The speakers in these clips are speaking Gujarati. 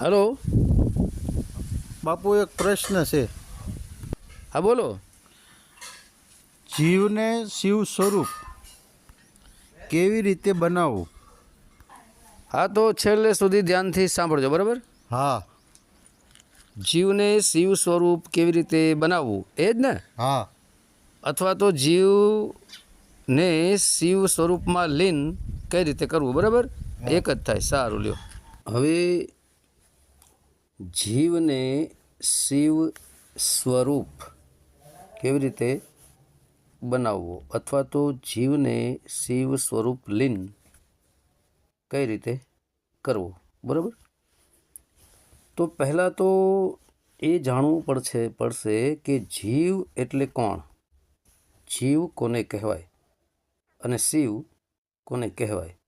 હલો. બાપુ એક પ્રશ્ન છે. હા બોલો. જીવને શિવ સ્વરૂપ કેવી રીતે બનાવવું? હા તો છેલ્લે સુધી ધ્યાનથી સાંભળજો બરાબર? હા. જીવને શિવ સ્વરૂપ કેવી રીતે બનાવવું એ જ ને? હા. અથવા તો જીવને શિવ સ્વરૂપમાં લીન કઈ રીતે કરવું બરાબર? એક જ થાય સારું લ્યો. હવે જીવને શિવ સ્વરૂપ કેવી રીતે બનાવવો? અથવા તો જીવને શિવ સ્વરૂપ લીન કઈ રીતે કરવો? બરાબર? તો પહેલાં તો એ જાણવું પડશે પડશે કે જીવ એટલે કોણ? જીવ કોને કહેવાય અને શિવ કોને કહેવાય?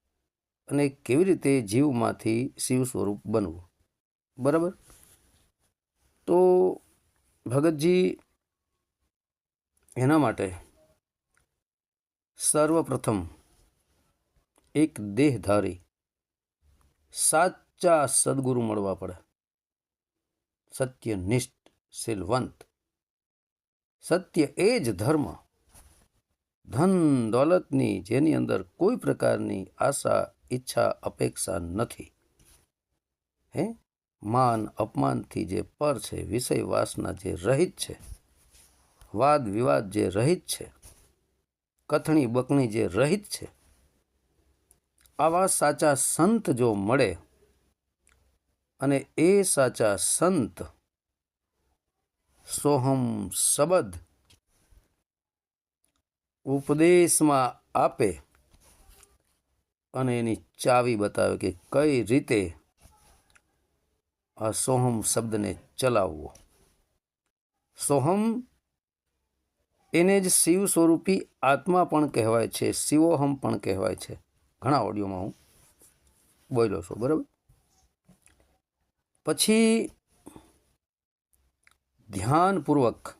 અને કેવી રીતે જીવમાંથી શિવ સ્વરૂપ બનવું? બરાબર? તો ભગતજી એના માટે સર્વપ્રથમ એક દેહધારી સાચા સદગુરુ મળવા પડે સત્યનિષ્ઠ શીલવંત સત્ય એ જ ધર્મ ધન દોલતની જેની અંદર કોઈ પ્રકારની આશા ઈચ્છા અપેક્ષા નથી હે માન અપમાનથી જે પર છે, વિષય વાસના જે રહિત છે, વાદ વિવાદ જે રહિત છે, કથણી બકણી જે રહિત છે, આવા સાચા સંત જો મળે અને એ સાચા સંત સોહમ શબદ ઉપદેશમાં આપે અને એની ચાવી બતાવે કે કઈ રીતે આ સોહમ શબ્દને ચલાવવો સોહમ એને જ શિવ સ્વરૂપી આત્મા પણ કહેવાય છે શિવોહમ પણ કહેવાય છે ઘણા ઓડિયોમાં હું બોલ્યો છું બરાબર પછી ધ્યાનપૂર્વક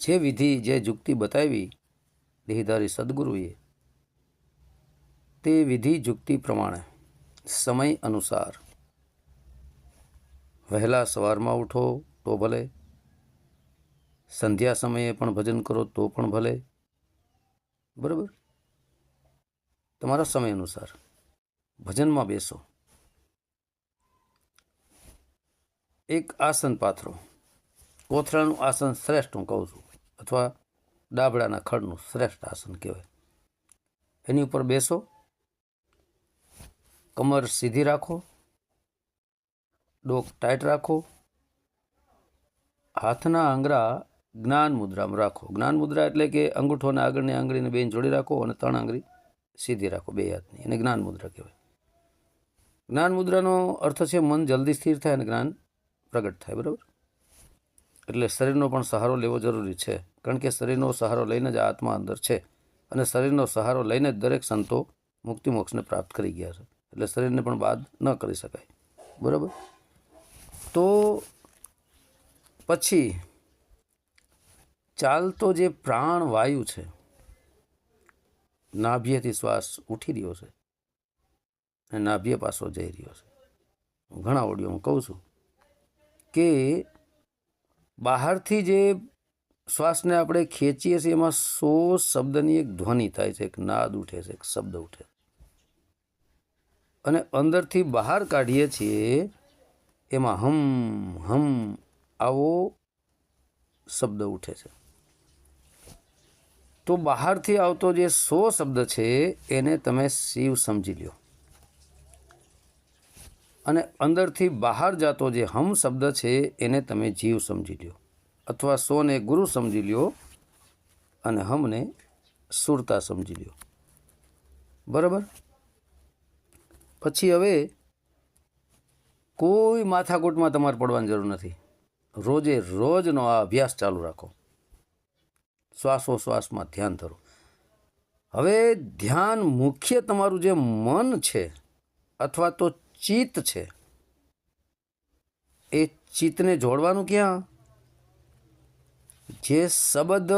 જે વિધિ જે જુક્તિ બતાવી દેહધારી સદગુરુએ તે વિધિ જુક્તિ પ્રમાણે સમય અનુસાર વહેલા સવારમાં ઉઠો તો ભલે. સંધ્યા સમયે પણ ભજન કરો તો પણ ભલે. બરાબર? તમારા સમય અનુસાર ભજનમાં બેસો. એક આસન પાથરો. કોથળાનું આસન શ્રેષ્ઠ હું કહું છું, અથવા ડાબડાના ખડનું શ્રેષ્ઠ આસન કહેવાય. એની ઉપર બેસો. કમર સીધી રાખો. ડોક ટાઈટ રાખો. હાથના આંગળા જ્ઞાન મુદ્રામાં રાખો. જ્ઞાન મુદ્રા એટલે કે અંગૂઠોને આગળની આંગળીને બેન જોડી રાખો અને ત્રણ આંગળી સીધી રાખો, બે હાથની. એને જ્ઞાન મુદ્રા કહેવાય. જ્ઞાન મુદ્રાનો અર્થ છે મન જલ્દી સ્થિર થાય અને જ્ઞાન પ્રગટ થાય, બરાબર? એટલે શરીરનો પણ સહારો લેવો જરૂરી છે. કારણ કે શરીરનો સહારો લઈને જ આત્મા અંદર છે. અને શરીરનો સહારો લઈને જ દરેક સંતો મુક્તિ મોક્ષને પ્રાપ્ત કરી ગયા છે. એટલે શરીરને પણ બાદ ન કરી શકાય. બરાબર? તો પછી ચાલતો જે પ્રાણ વાયુ છે, નાભ્યથી શ્વાસ ઉઠી રહ્યો છે અને નાભ્ય પાસો જઈ રહ્યો છે. ઘણા ઓડિયો હું કહું છું કે બહારથી જે શ્વાસને આપણે ખેંચીએ છીએ, એમાં સો શબ્દની એક ધ્વનિ થાય છે, એક નાદ ઉઠે છે, એક શબ્દ ઉઠે અને અંદરથી બહાર કાઢીએ છીએ એમાં હમ હમ આવો શબ્દ ઉઠે છે. તો બહારથી આવતો જે સો શબ્દ છે, એને તમે શિવ સમજી લ્યો. અને અંદરથી બહાર જતો જે હમ શબ્દ છે, એને તમે જીવ સમજી લ્યો. અથવા સોને ગુરુ સમજી લ્યો અને હમને સુરતા સમજી લ્યો. બરાબર? પછી હવે કોઈ માથાકૂટમાં તમારે પડવાની જરૂર નથી. રોજે રોજનો આ અભ્યાસ ચાલુ રાખો. શ્વાસોશ્વાસમાં ધ્યાન ધરો. હવે ધ્યાન મુખ્ય તમારું જે મન છે અથવા તો ચિત્ત છે, એ ચિત્તને જોડવાનું ક્યાં? જે શબ્દ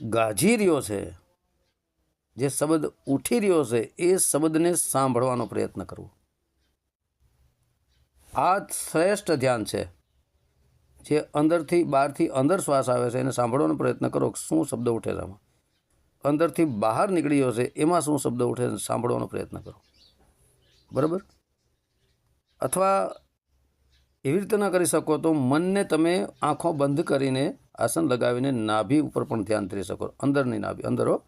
ગાજી રહ્યો છે, જે શબ્દ ઉઠી રહ્યો છે, એ શબ્દને સાંભળવાનો પ્રયત્ન કરવો. આ શ્રેષ્ઠ ધ્યાન છે. જે અંદરથી બહારથી અંદર શ્વાસ આવે છે, એને સાંભળવાનો પ્રયત્ન કરો શું શબ્દ ઉઠે છે આમાં. અંદરથી બહાર નીકળ્યો છે, એમાં શું શબ્દ ઉઠે છે, સાંભળવાનો પ્રયત્ન કરો. બરાબર? અથવા એવી રીતે ન કરી શકો તો મનને તમે આંખો બંધ કરીને આસન લગાવીને નાભી ઉપર પણ ધ્યાન ધરી શકો. અંદરની નાભી, અંદર.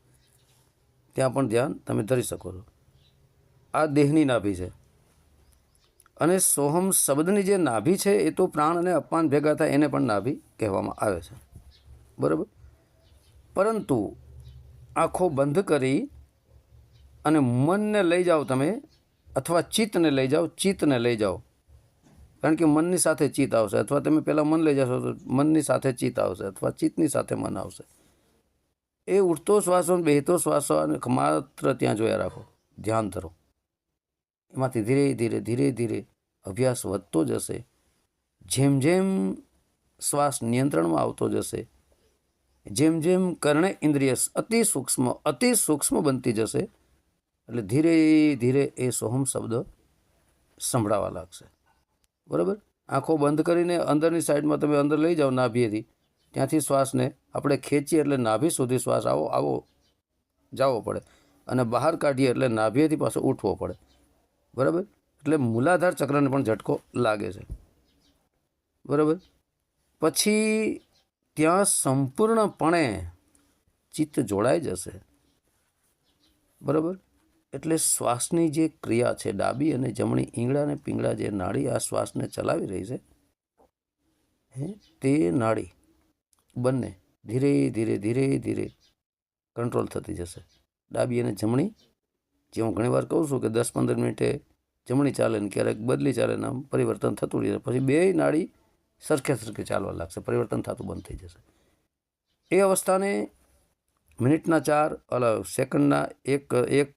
ત્યાં પણ ધ્યાન તમે ધરી શકો છો. આ દેહની નાભી છે. અને સોહમ શબ્દની જે નાભી છે, એ તો પ્રાણ અને અપમાન ભેગા થાય, એને પણ નાભી કહેવામાં આવે છે. બરાબર? પરંતુ આંખો બંધ કરી અને મનને લઈ જાઓ તમે, અથવા ચિત્તને લઈ જાઓ, ચિત્તને લઈ જાઓ. કારણ કે મનની સાથે ચિત્ત આવશે. અથવા તમે પહેલાં મન લઈ જશો તો મનની સાથે ચિત્ત આવશે, અથવા ચિત્તની સાથે મન આવશે. એ ઉઠતો શ્વાસો બેહતો શ્વાસો અને માત્ર ત્યાં જોયા રાખો. ધ્યાન ધરો. એમાંથી ધીરે ધીરે ધીરે ધીરે અભ્યાસ વધતો જશે. જેમ જેમ શ્વાસ નિયંત્રણમાં આવતો જશે, જેમ જેમ કર્ણ ઇન્દ્રિય અતિ સૂક્ષ્મ અતિ સૂક્ષ્મ બનતી જશે, એટલે ધીરે ધીરે એ સોહમ શબ્દ સંભળાવા લાગશે. બરાબર? આંખો બંધ કરીને અંદરની સાઈડમાં તમે અંદર લઈ જાઓ નાભીએથી ત્યાંથી શ્વાસને આપણે ખેંચીએ એટલે નાભી સુધી શ્વાસ આવો આવો, જાવો પડે. અને બહાર કાઢીએ એટલે નાભીએથી પાછો ઉઠવો પડે. બરાબર? એટલે મૂલાધાર ચક્રને પણ ઝટકો લાગે છે. બરાબર? પછી ત્યાં સંપૂર્ણપણે ચિત્ત જોડાઈ જશે. બરાબર? એટલે શ્વાસની જે ક્રિયા છે, ડાબી અને જમણી ઈંગળા અને પીંગળા જે નાળી આ શ્વાસને ચલાવી રહી છે, હે, તે નાળી બંને ધીરે ધીરે ધીરે ધીરે કંટ્રોલ થતી જશે. ડાબી અને જમણી જે હું ઘણીવાર કહું છું કે દસ પંદર મિનિટે જમણી ચાલે ને ક્યારેક બદલી ચાલે ને આમ પરિવર્તન થતું રહેશે પછી બે નાળી સરખે સરખે ચાલવા લાગશે. પરિવર્તન થતું બંધ થઈ જશે. એ અવસ્થાને મિનિટના ચાર, અલા સેકન્ડના એક એક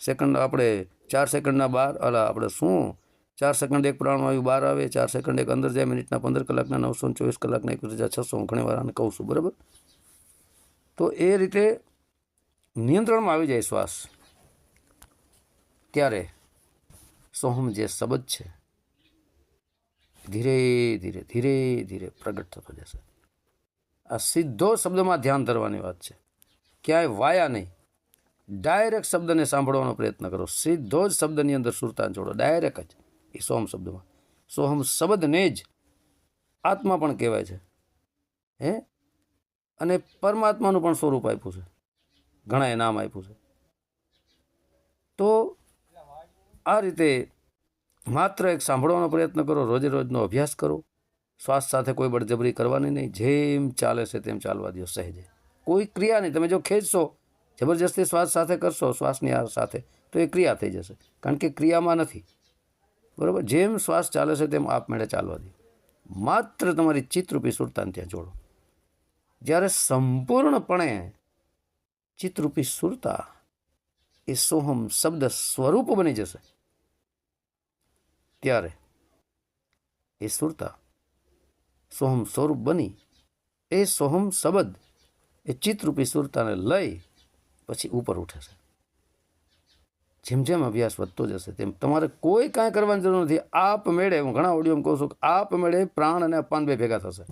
સેકન્ડ આપણે ચાર સેકન્ડના બાર, અલા આપણે શું? ચાર સેકન્ડ એક પ્રાણવાયુ બહાર આવે, ચાર સેકન્ડ એક અંદર જાય, મિનિટના પંદર કલાકના, નવસો ચોવીસ કલાકના એકવીસ હજાર છસો, હું ઘણી વાર આને કહું છું. બરાબર? તો એ રીતે નિયંત્રણમાં આવી જાય શ્વાસ. ત્યારે સોહમ જે શબ્દ છે, ધીરે ધીરે ધીરે ધીરે પ્રગટ થતો જશે. આ સીધો શબ્દમાં ધ્યાન ધરવાની વાત છે. ક્યાંય વાયા નહીં. ડાયરેક્ટ શબ્દને સાંભળવાનો પ્રયત્ન કરો. સીધો જ શબ્દની અંદર સુરતા જોડો. ડાયરેક્ટ જ. એ સોહમ શબ્દમાં. સોહમ શબ્દને જ આત્મા પણ કહેવાય છે. હે? અને પરમાત્માનું પણ સ્વરૂપ આપ્યું છે. ઘણાએ નામ આપ્યું છે. તો આ રીતે માત્ર એક સાંભળવાનો પ્રયત્ન કરો રોજે રોજનો અભ્યાસ કરો. શ્વાસ સાથે કોઈ બળજબરી કરવાની નહીં, જેમ ચાલે છે તેમ ચાલવા દો સહેજે. કોઈ ક્રિયા નહીં, તમે જો ખેંચશો, જબરજસ્તી શ્વાસ સાથે કરશો, શ્વાસની આ સાથે, તો એ ક્રિયા થઈ જશે. કારણ કે ક્રિયામાં નથી. બરાબર? જેમ શ્વાસ ચાલે છે તેમ આપમેળે ચાલવા દો માત્ર તમારી ચિત્તરૂપી સુરતાને ત્યાં જોડો. જ્યારે સંપૂર્ણપણે ચિત્તરૂપી સુરતા એ સોહમ શબ્દ સ્વરૂપ બની જશે ત્યારે એ સુરતા સોહમ સ્વરૂપ બની. એ સોહમ શબ્દ એ ચિત્તરૂપી સુરતાને લઈ પછી ઉપર ઉઠે છે. જેમ જેમ અભ્યાસ વધતો જશે તેમ તમારે કોઈ કાંઈ કરવાની જરૂર નથી. આપ મેળે, હું ઘણા ઓડિયોમાં કહું છું કે આપ મેળે પ્રાણ અને અપાન બે ભેગા થશે.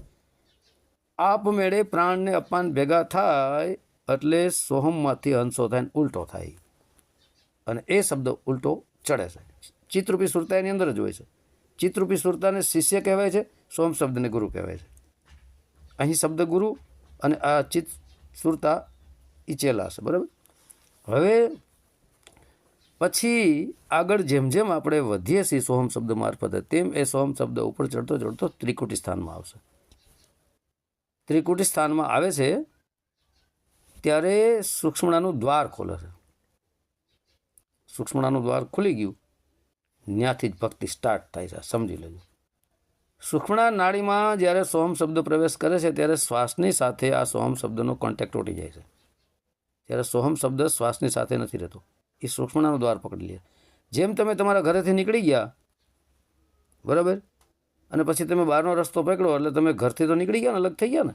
આપ મેળે પ્રાણને અપાન ભેગા થાય એટલે સોહમમાંથી હંસો થાય ઉલટો થાય. અને એ શબ્દ ઉલટો ચડે છે. ચિત્રરૂપી સુરતા એની અંદર જ હોય છે. ચિત્રરૂપી સુરતાને શિષ્ય કહેવાય છે, સોમ શબ્દને ગુરુ કહેવાય છે. અહીં શબ્દ ગુરુ અને આ ચિત્ત સુરતા એ છે, બરાબર? હવે પછી આગળ જેમ જેમ આપણે વધીએ છીએ સોહમ શબ્દ મારફતે, તેમ એ સોહમ શબ્દ ઉપર ચડતો ચડતો ત્રિકુટી સ્થાનમાં આવશે. ત્રિકુટી સ્થાનમાં આવે છે ત્યારે સૂક્ષ્મણાનું દ્વાર ખોલે છે. સૂક્ષ્મણાનું દ્વાર ખુલી ગયું. ત્યાંથી જ ભક્તિ સ્ટાર્ટ થાય છે સમજી લેજો. સુક્ષ્મણા નાળીમાં જ્યારે સોહમ શબ્દ પ્રવેશ કરે છે, ત્યારે શ્વાસની સાથે આ સોમ શબ્દનો કોન્ટેક્ટ ઉઠી જાય છે. ત્યારે સોહમ શબ્દ શ્વાસની સાથે નથી રહેતો, એ સૂક્ષ્મણાનો દ્વાર પકડી લે. જેમ તમે તમારા ઘરેથી નીકળી ગયા, બરાબર? અને પછી તમે બહારનો રસ્તો પકડો, એટલે તમે ઘરથી તો નીકળી ગયા ને, અલગ થઈ ગયા ને?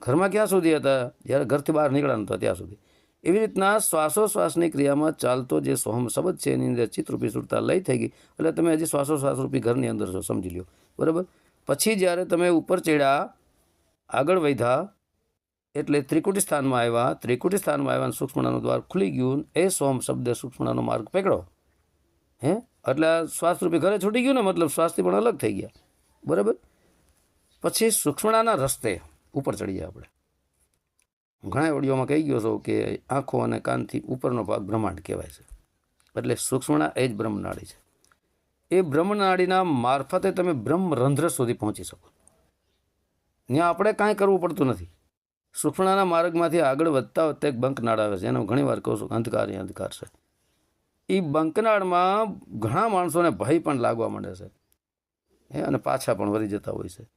ઘરમાં ક્યાં સુધી હતા? જ્યારે ઘરથી બહાર નીકળ્યા નહોતા ત્યાં સુધી. એવી રીતના શ્વાસોશ્વાસની ક્રિયામાં ચાલતો જે સોહમ શબ્દ છે, એની અંદર ચિત્તરૂપી સુરતા લઈ થઈ ગઈ. એટલે તમે હજી શ્વાસોશ્વાસરૂપી ઘરની અંદર છો, સમજી લો બરાબર? પછી જ્યારે તમે ઉપર ચડ્યા, આગળ વધ્યા, એટલે ત્રિકુટી સ્થાનમાં આવ્યા, ત્રિકુટી સ્થાનમાં આવ્યા સૂક્ષ્મણાનું દ્વાર ખુલી ગયું, એ સોમ શબ્દ સૂક્ષ્મણાનો માર્ગ પકડો. હે? એટલે શ્વાસરૂપી ઘરે છૂટી ગયું ને, મતલબ શ્વાસથી પણ અલગ થઈ ગયા. બરાબર? પછી સૂક્ષ્મણાના રસ્તે ઉપર ચડી ગયા આપણે ઘણા ઓડિયોમાં કહી ગયો છું કે આંખો અને કાનથી ઉપરનો ભાગ બ્રહ્માંડ કહેવાય છે. એટલે સૂક્ષ્મણા એ જ બ્રહ્મનાડી છે. એ બ્રહ્મનાડીના મારફતે તમે બ્રહ્મરંધ્ર સુધી પહોંચી શકો. ત્યાં આપણે કાંઈ કરવું પડતું નથી. સૂક્ષ્મણાના માર્ગમાંથી આગળ વધતા વધતા એક બંકનાળ આવે છે. એનો ઘણીવાર કહું છું અંધકાર એ અંધકાર છે. એ બંકનાળમાં ઘણા માણસોને ભય પણ લાગવા માંડે છે. હે, અને પાછા પણ વળી જતા હોય છે.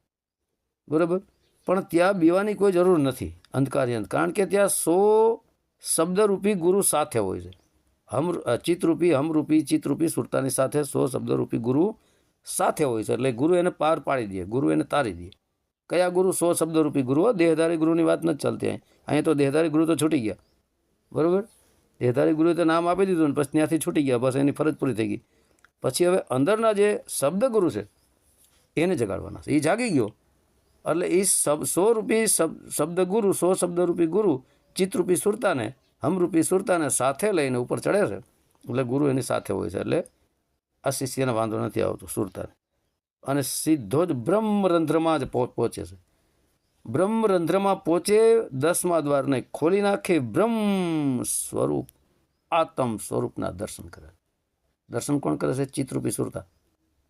બરાબર? પણ ત્યાં બીવાની કોઈ જરૂર નથી. અંધકારી અંધ. કારણ કે ત્યાં સો શબ્દરૂપી ગુરુ સાથે હોય છે. હમ ચિત્તરૂપી, હમરૂપી, ચિત્તરૂપી, સુરતાની સાથે સો શબ્દરૂપી ગુરુ સાથે હોય છે. એટલે ગુરુ એને પાર પાડી દે, ગુરુ એને તારી દે. કયા ગુરુ સો શબ્દરૂપી ગુરુ દેહધારી ગુરુની વાત નથી ચાલતી. અહીં અહીંયા તો દેહધારી ગુરુ તો છૂટી ગયા. બરાબર? દેહધારી ગુરુએ તો નામ આપી દીધું ને પછી ત્યાંથી છૂટી ગયા. બસ એની ફરજ પૂરી થઈ ગઈ. પછી હવે અંદરના જે શબ્દ ગુરુ છે, એને જગાડવાના છે. એ જાગી ગયો. એટલે એ શબ સો રૂપી શબ્દ ગુરુ સો શબ્દરૂપી ગુરુ ચિત્તરૂપી સુરતાને, હમરૂપી સુરતાને સાથે લઈને ઉપર ચડે છે. એટલે ગુરુ એની સાથે હોય છે. એટલે આ શિષ્યને વાંધો નથી આવતો સુરતાને. અને સીધો જ બ્રહ્મરંધ્રમાં જ પહોં- પહોંચે છે. બ્રહ્મરંધ્રમાં પહોંચે, દસમા દ્વારને ખોલી નાખે, બ્રહ્મ સ્વરૂપ, આત્મ સ્વરૂપના દર્શન કરે. દર્શન કોણ કરે છે? ચિત્રરૂપી સુરતા.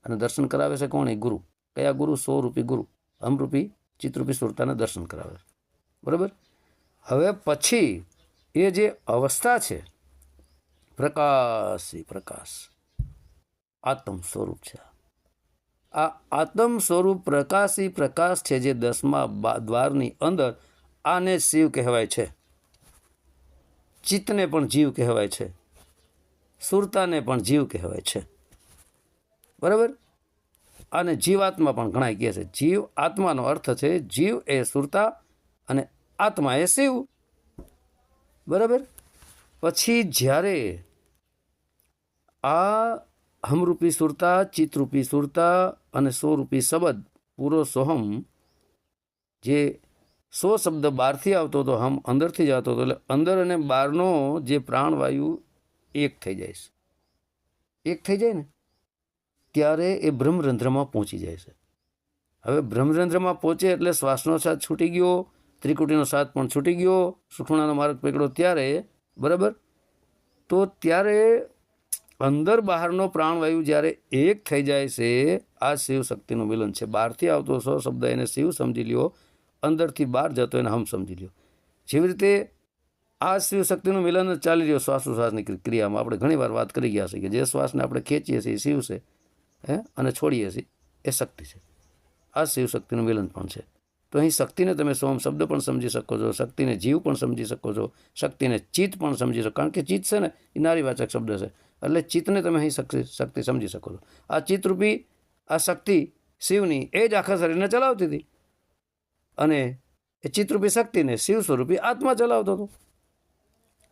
અને દર્શન કરાવે છે કોણ? એ ગુરુ. કયા ગુરુ? સ્વરૂપી ગુરુ. અમરૂપી ચિત્તરૂપી સુરતાને દર્શન કરાવે. બરાબર? હવે પછી એ જે અવસ્થા છે, પ્રકાશી પ્રકાશ, આત્મ સ્વરૂપ છે. આ આત્મ સ્વરૂપ પ્રકાશી પ્રકાશ છે જે દસમા દ્વારની અંદર આને શિવ કહેવાય છે. ચિત્તને પણ જીવ કહેવાય છે. સુરતાને પણ જીવ કહેવાય છે. બરાબર? અને જીવાત્મા પણ ઘણા કહે છે. જીવ આત્માનો અર્થ છે, જીવ એ સુરતા અને આત્મા એ શિવ. બરાબર? પછી જ્યારે આ હમરૂપી સુરતા ચિત્તરૂપી સુરતા અને સોરૂપી શબ્દ પૂરો સોહમ જે સો શબ્દ બહારથી આવતો હતો, હમ અંદરથી જ આવતો હતો, એટલે અંદર અને બહારનો જે પ્રાણવાયુ એક થઈ જાય છે. એક થઈ જાય ને? ત્યારે એ બ્રહ્મરંધ્રમાં પહોંચી જાય છે. હવે બ્રહ્મરંધ્રમાં પહોંચે એટલે શ્વાસનો સાથ છૂટી ગયો, ત્રિકુટીનો સાથ પણ છૂટી ગયો, સુખણાનો માર્ગ પકડ્યો ત્યારે, બરાબર? તો ત્યારે અંદર બહારનો પ્રાણવાયુ જ્યારે એક થઈ જાય છે, આ શિવ શક્તિનું મિલન છે. બહારથી આવતો સો શબ્દ એને શિવ સમજી લ્યો, અંદરથી બહાર જતો એને હમ સમજી લ્યો. જેવી રીતે આ શિવ શક્તિનું મિલન ચાલી રહ્યો શ્વાસોશ્વાસની ક્રિ- ક્રિયામાં. આપણે ઘણીવાર વાત કરી ગયા છે કે જે શ્વાસને આપણે ખેંચીએ છીએ એ શિવ છે. હે? અને છોડીએ છીએ. એ શક્તિ છે. આ શિવ શક્તિનું મિલન પણ છે. તો અહીં શક્તિને તમે સોમ શબ્દ પણ સમજી શકો છો, શક્તિને જીવ પણ સમજી શકો છો, શક્તિને ચિત્ત પણ સમજી શકો કારણ કે ચિત્ત છે ને, એ નારીવાચક શબ્દ છે. એટલે ચિત્તને તમે અહીં શક્તિ શક્તિ સમજી શકો છો. આ ચિત્તરૂપી, આ શક્તિ શિવની એ જ આખા શરીરને ચલાવતી હતી. અને એ ચિત્તરૂપી શક્તિને શિવ સ્વરૂપી આત્મા ચલાવતો હતો.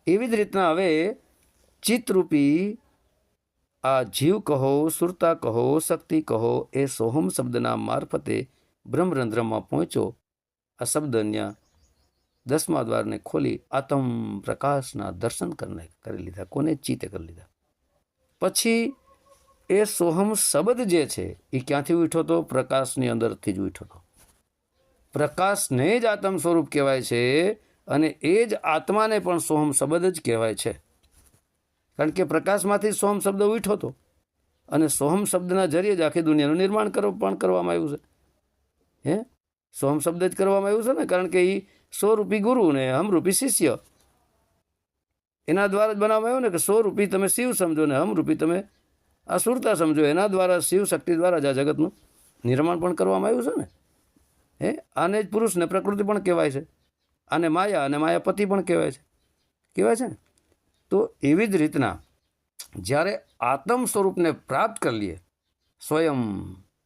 એવી જ રીતના હવે ચિત્તરૂપી આ જીવ કહો, સુરતા કહો, શક્તિ કહો, એ સોહમ શબ્દના મારફતે બ્રહ્મરંધ્રમાં પહોંચ્યો. આ શબ્દ ત્યાં દસમા દ્વારને ખોલી આત્મ પ્રકાશના દર્શન કરી લીધા. કોને? ચિત્તે કરી લીધા. પછી એ સોહમ શબ્દ જે છે, એ ક્યાંથી ઉઠ્યો હતો પ્રકાશની અંદરથી જ ઉઠ્યો હતો પ્રકાશને જ આત્મ સ્વરૂપ કહેવાય છે અને એ જ આત્માને પણ સોહમ શબ્દ જ કહેવાય છે. કારણ કે પ્રકાશમાંથી સોહમ શબ્દ ઉઠ્યો હતો અને સોહમ શબ્દના જરીએ જ આખી દુનિયાનું નિર્માણ કરો, પણ કરવામાં આવ્યું છે. હે? સોહમ શબ્દ જ કરવામાં આવ્યું છે ને? કારણ કે એ સો રૂપી ગુરુ ને હમરૂપી શિષ્ય. એના દ્વારા જ બનાવવામાં આવ્યું ને કે સો રૂપી તમે શિવ સમજો ને હમરૂપી તમે આ સુરતા સમજો. એના દ્વારા શિવ શક્તિ દ્વારા જ આ જગતનું નિર્માણ પણ કરવામાં આવ્યું છે ને? હે? આને જ પુરુષને પ્રકૃતિ પણ કહેવાય છે. આને માયા અને માયાપતિ પણ કહેવાય છે. કહેવાય છે ને? તો એવી જ રીતના જ્યારે આત્મ સ્વરૂપને પ્રાપ્ત કરી લઈએ, સ્વયં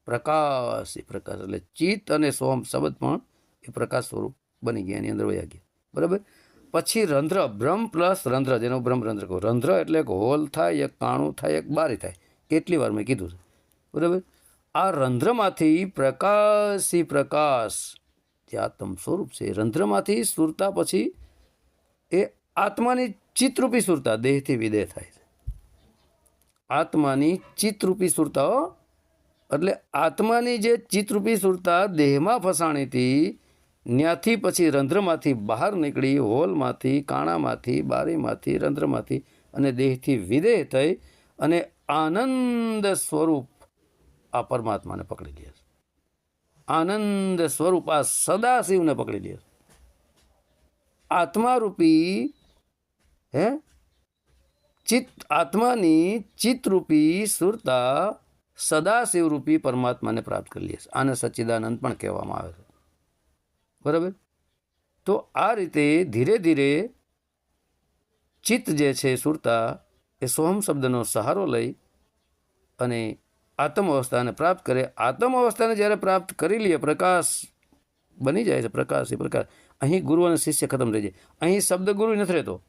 પ્રકાશ એ પ્રકાશ એટલે ચિત્ત અને સોમ શબ્દ પણ એ પ્રકાશ સ્વરૂપ બની ગયા, એની અંદર વયા ગયા. બરાબર? પછી રંધ્ર, બ્રહ્મ પ્લસ રંધ્ર, જેનો બ્રહ્મ રંધ્ર કહો. રંધ્ર એટલે એક હોલ થાય, એક કાણું થાય, એક બારી થાય. કેટલી વાર મેં કીધું છે. બરાબર? આ રંધ્રમાંથી પ્રકાશી પ્રકાશ જે આત્મ સ્વરૂપ છે રંધ્રમાંથી સુરતા પછી એ આત્માની ચિત્તરૂપી સુરતા દેહથી વિદેહ થાય છે. આત્માની ચિત્તરૂપી સુરતાઓ, એટલે આત્માની જે ચિત્તરૂપી સુરતા દેહમાં ફસાણી હતી ત્યાંથી પછી રંધ્રમાંથી બહાર નીકળી, હોલમાંથી, કાણામાંથી, બારીમાંથી, રંધ્રમાંથી અને દેહથી વિદેહ થઈ અને આનંદ સ્વરૂપ આ પરમાત્માને પકડી લે છે. આનંદ સ્વરૂપ આ સદાશિવને પકડી લે છે. આત્મારૂપી હે? ચિત્ત આત્માની ચિત્તરૂપી સુરતા સદાશિવરૂપી પરમાત્માને પ્રાપ્ત કરી લે છે. આને સચ્ચિદાનંદ પણ કહેવામાં આવે છે. બરાબર? તો આ રીતે ધીરે ધીરે ચિત્ત જે છે, સુરતા, એ સોહમ શબ્દનો સહારો લઈ અને આત્મ અવસ્થાને પ્રાપ્ત કરે. આત્મ અવસ્થાને જ્યારે પ્રાપ્ત કરી લઈએ પ્રકાશ બની જાય છે. પ્રકાશ, એ પ્રકાશ. અહીં ગુરુ અને શિષ્ય ખતમ થઈ જાય. અહીં શબ્દ ગુરુ નથી રહેતો.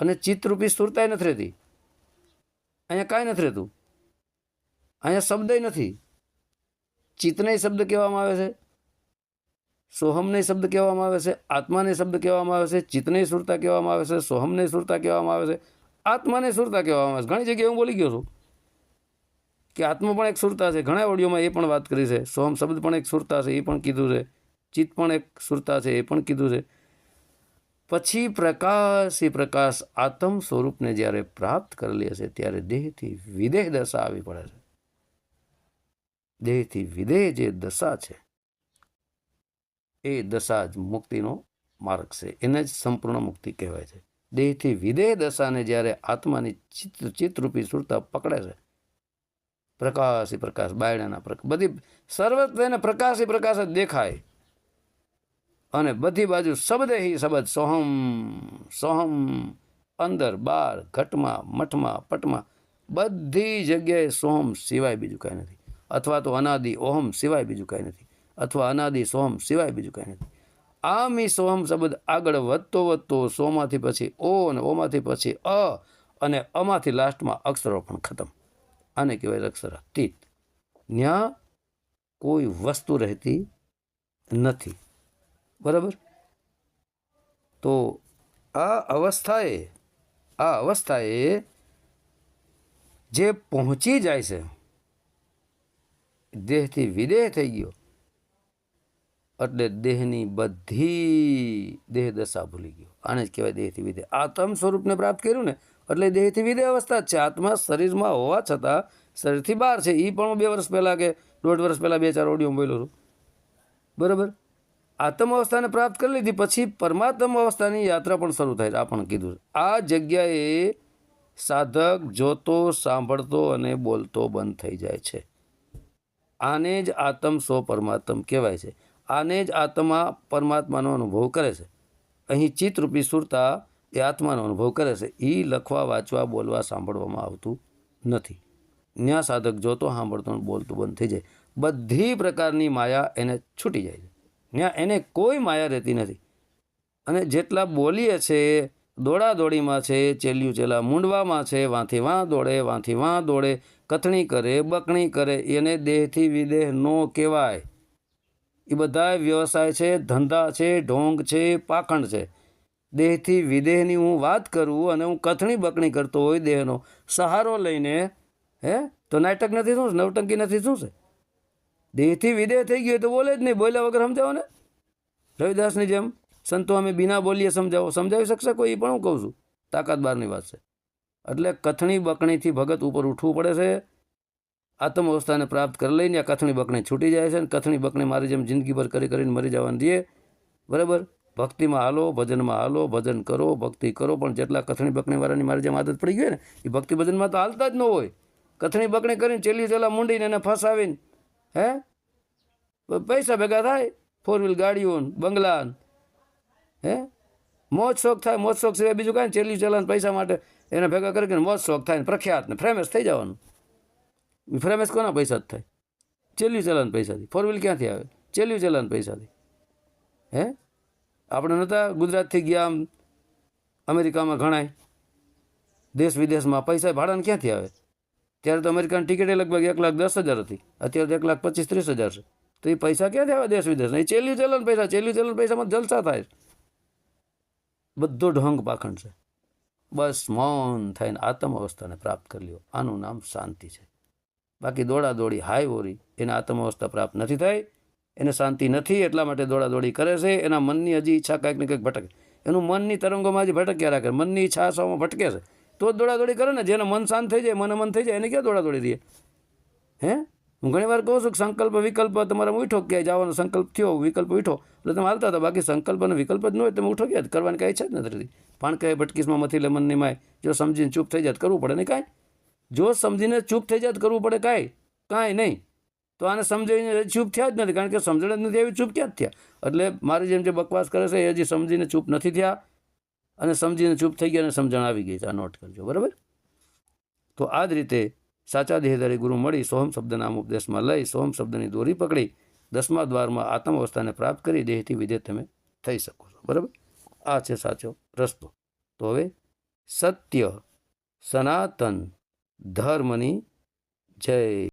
અને ચિત્તરૂપી સુરતાય નથી રહેતી. અહીંયા કાંઈ નથી રહેતું. અહીંયા શબ્દય નથી. ચિત્તને શબ્દ કહેવામાં આવે છે. સોહમને શબ્દ કહેવામાં આવે છે. આત્માને શબ્દ કહેવામાં આવે છે. ચિત્તને સુરતા કહેવામાં આવે છે. સોહમને સુરતા કહેવામાં આવે છે. આત્માને સુરતા કહેવામાં આવે છે. ઘણી જગ્યાએ હું બોલી ગયો છું કે આત્મા પણ એક સુરતા છે. ઘણા ઓડિયોમાં એ પણ વાત કરી છે. સોહમ શબ્દ પણ એક સુરતા છે. એ પણ કીધું છે. ચિત્ત પણ એક સુરતા છે. એ પણ કીધું છે. પછી પ્રકાશ, એ પ્રકાશ આત્મ સ્વરૂપને જ્યારે પ્રાપ્ત કરેલી હશે ત્યારે દેહથી વિદેહ દશા આવી પડે છે. દેહથી વિદેહ જે દશા છે, એ દશા જ મુક્તિનો માર્ગ છે. એને જ સંપૂર્ણ મુક્તિ કહેવાય છે. દેહથી વિદેહ દશાને જ્યારે આત્માની ચિત્ત, ચિત્તરૂપી સુરતા પકડે છે, પ્રકાશ પ્રકાશ બાયડાના પ્રકાશ, બધી સર્વત્ર એને પ્રકાશ પ્રકાશ જ દેખાય. અને બધી બાજુ શબ્દે હિ શબ્દ. સોહમ સોહમ, અંદર, બાર, ઘટમાં, મઠમાં, પટમાં, બધી જગ્યાએ સોહમ સિવાય બીજું કાંઈ નથી. અથવા તો અનાદિ, ઓહમ સિવાય બીજું કાંઈ નથી. અથવા અનાદિ, સોહમ સિવાય બીજું કાંઈ નથી. આમ ઈ સોહમ શબ્દ આગળ વધતો વધતો સોમાંથી પછી ઓ અને ઓમાંથી પછી અ અને અમાંથી લાસ્ટમાં અક્ષરો પણ ખતમ. આને કહેવાય અક્ષરાતીત ત્યાં કોઈ વસ્તુ રહેતી નથી. બરાબર? તો આ અવસ્થાએ આ અવસ્થાએ જે પહોંચી જાય છે, દેહથી વિદેહ થઈ ગયો. એટલે દેહની બધી દેહ દશા ભૂલી ગયો. આને જ કહેવાય દેહથી વિદેહ. આત્મ સ્વરૂપને પ્રાપ્ત કર્યું ને, એટલે દેહથી વિદેહ અવસ્થા છે. આત્મા શરીરમાં હોવા છતાં શરીરથી બહાર છે. એ પણ હું બે વર્ષ પહેલાં કે દોઢ વર્ષ પહેલાં બે ચાર ઓડિયો બોલ્યો છું બરાબર? આત્મ અવસ્થાને પ્રાપ્ત કરી લીધી. પછી પરમાત્મ અવસ્થાની યાત્રા પણ શરૂ થાય છે. આ પણ કીધું આ જગ્યાએ સાધક જોતો, સાંભળતો અને બોલતો બંધ થઈ જાય છે. આને જ આત્મ સો પરમાત્મ કહેવાય છે. આને જ આત્મા પરમાત્માનો અનુભવ કરે છે. અહીં ચિત્તરૂપી સુરતા એ આત્માનો અનુભવ કરે છે. એ લખવા, વાંચવા, બોલવા, સાંભળવામાં આવતું નથી. ન્યા સાધક જોતો, સાંભળતો બોલતું બંધ થઈ જાય. બધી પ્રકારની માયા એને છૂટી જાય છે. ત્યાં એને કોઈ માયા રહેતી નથી. અને જેટલા બોલીએ છે દોડા દોડીમાં છે, ચેલ્યું ચેલા મૂંડવામાં છે, વાંથી વાં દોડે, વાંથી વાં દોડે, કથણી કરે, બકણી કરે, એને દેહથી વિદેહ નો કહેવાય. એ બધા વ્યવસાય છે, ધંધા છે, ઢોંગ છે, પાખંડ છે. દેહથી વિદેહની હું વાત કરું અને હું કથણી બકણી કરતો હોય દેહનો, સહારો લઈને, હે? તો નાટક નથી શું? નવટંકી નથી શું છે? દેહથી વિદેહ થઈ ગયો તો બોલે જ નહીં. બોલ્યા વગર સમજાવો ને? રવિદાસની જેમ. સંતો અમે બિના બોલીએ સમજાવો. સમજાવી શકશે કોઈ? એ પણ હું કહું છું. તાકાત બહારની વાત છે. એટલે કથણી બકણીથી ભગત ઉપર ઉઠવું પડે છે. આત્મવસ્થાને પ્રાપ્ત કરી લઈને આ કથણી બકણી છૂટી જાય છે અને કથણી બકણી મારી જેમ જિંદગીભર કરી કરીને મરી જવાની દે. બરાબર? ભક્તિમાં હાલો, ભજનમાં હાલો, ભજન કરો, ભક્તિ કરો. પણ જેટલા કથણી બકણીવાળાની મારી જેમ આદત પડી ગઈ ને, એ ભક્તિ ભજનમાં તો હાલતા જ ન હોય. કથણી બકણી કરીને ચેલી ચેલા મૂંડીને એને ફસાવીને હે? પૈસા ભેગા થાય ફોર વ્હીલ ગાડીઓ બંગલા. હે? મોજ શોખ થાય, મોજ શોખ સિવાય બીજું કાંઈ ચેલી ચલન પૈસા માટે એને ભેગા કરીને મોજ શોખ થાય ને પ્રખ્યાત ને ફેમસ થઈ જવાનું. ફ્રેમેશ કોના પૈસા જ થાય? ચેલ્યું ચલન પૈસાથી. ફોર વ્હીલ ક્યાંથી આવે? ચેલ્યું ચલન પૈસાથી. હે? આપણે નહોતા ગુજરાતથી ગયા આમ, અમેરિકામાં ઘણાય. દેશ વિદેશમાં પૈસા ભાડાને ક્યાંથી આવે? ત્યારે તો અમેરિકાની ટિકિટ લગભગ એક લાખ દસ હજાર હતી. અત્યારે એક લાખ પચીસ ત્રીસ હજાર છે. તો એ પૈસા ક્યાંથી આવે દેશ વિદેશના એ ચેલ્યું ચલન પૈસા ચેલ્યું ચલન પૈસામાં જલસા થાય બધો ઢોંગ પાખંડ છે. બસ મૌન થઈને આત્મ અવસ્થાને પ્રાપ્ત કરી લ્યો. આનું નામ શાંતિ છે. બાકી દોડાદોડી હાય ઓરી એને આત્મ અવસ્થા પ્રાપ્ત નથી થઈ. એને શાંતિ નથી, એટલા માટે દોડાદોડી કરે છે. એના મનની હજી ઈચ્છા કંઈક ને કંઈક ભટકે. એનું મનની તરંગોમાં હજી ભટક્યા રાખે. મનની ઈચ્છા આશાઓમાં ભટકે છે. તો જ દોડાદોડી કરે ને, જેને મન શાંત થઈ જાય, મને મન થઈ જાય, એને ક્યાં દોડાદોડી દે હે? હું ઘણી વાર કહું છું કે સંકલ્પ, વિકલ્પ, તમારે ઉઠો ક્યાંય જવાનો સંકલ્પ થયો, વિકલ્પ ઉઠો. એટલે તમે હાલતા હતા, બાકી સંકલ્પ અને વિકલ્પ જ ન હોય તમે ઉઠો ગયા કરવાની કાંઈ ઈચ્છા જ નથી પણ કહે ભટકીસમાં મથી લે, મનની માય. જો સમજીને ચૂપ થઈ જાય તો કરવું પડે ને કાંઈ? જો સમજીને ચૂપ થઈ જાય તો કરવું પડે કાંઈ? કાંઈ નહીં. તો આને સમજીને ચૂપ થયા જ નથી, કારણ કે સમજણ જ નથી, એવી ચૂપ ક્યાં જ થયા? એટલે મારી જેમ જે બકવાસ કરે છે, એ હજી સમજીને ચૂપ નથી થયા. અને સમજીને ચૂપ થઈ ગયા અને સમજણ આવી ગઈ આ નોટ કરજો. બરાબર? તો આ જ રીતે સાચા દેહધારી ગુરુ મળી, સોહમ શબ્દના આમ ઉપદેશમાં લઈ, સોહમ શબ્દની દોરી પકડી, દસમા દ્વારમાં આત્મ અવસ્થાને પ્રાપ્ત કરી, દેહથી વિધેય તમે થઈ શકો છો. બરાબર? આ છે સાચો રસ્તો. તો હવે સત્ય સનાતન ધર્મની જય.